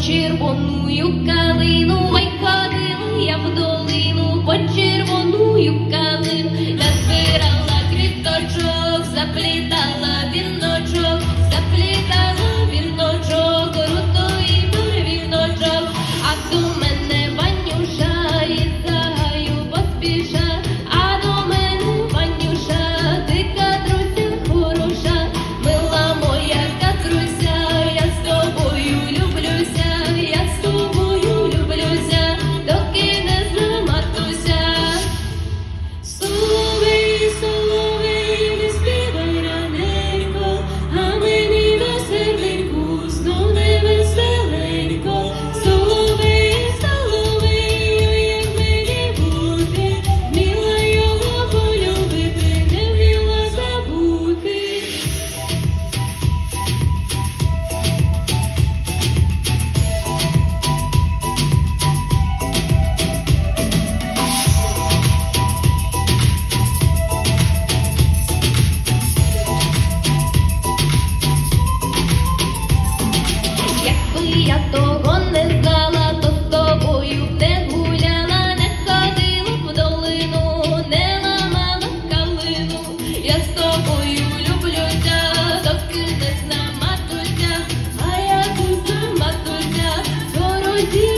червоную калину, ой ходила я в долину, по червоную калину, я назбирала квіточок, заплів. якби я того не знала, то з тобою б не гуляла, не в долину, не ламала калину, я з тобою люблюся, доки не сама матуся, а я тут матуся, дорогі.